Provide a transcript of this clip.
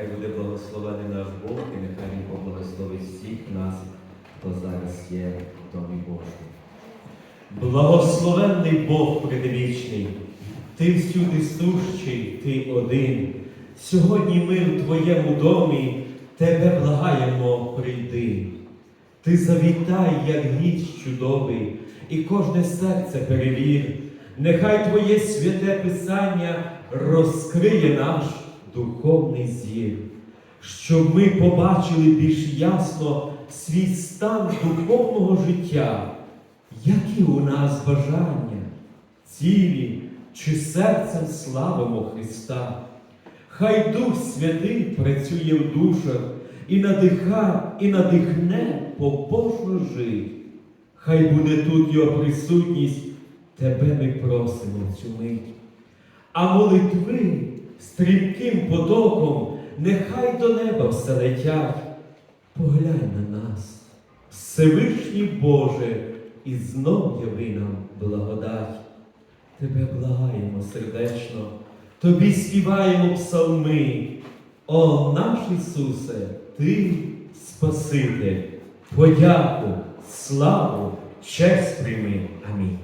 Нехай буде благословений наш Бог і нехай Він поблагословить всіх нас, хто зараз є в домі Божому. Благословенний Бог предвічний, Ти всюди сущий, Ти один. Сьогодні ми в Твоєму домі Тебе благаємо, прийди. Ти завітай, як гість чудовий, і кожне серце перевір. Нехай Твоє святе Писання розкриє наш духовний зір, щоб ми побачили більш ясно свій стан духовного життя, які у нас бажання, цілі чи серцем славимо Христа. Хай Дух Святий працює в душах і надиха, і надихне побожно жить. Хай буде тут Його присутність, Тебе ми просимо в цю мить. А молитви стрімким потоком нехай до неба все летять. Поглянь на нас, Всевишній Боже, і знов яви нам благодать. Тебе благаємо сердечно, Тобі співаємо псалми. О наш Ісусе, Ти Спаситель, подяку, славу, честь прийми. Амінь.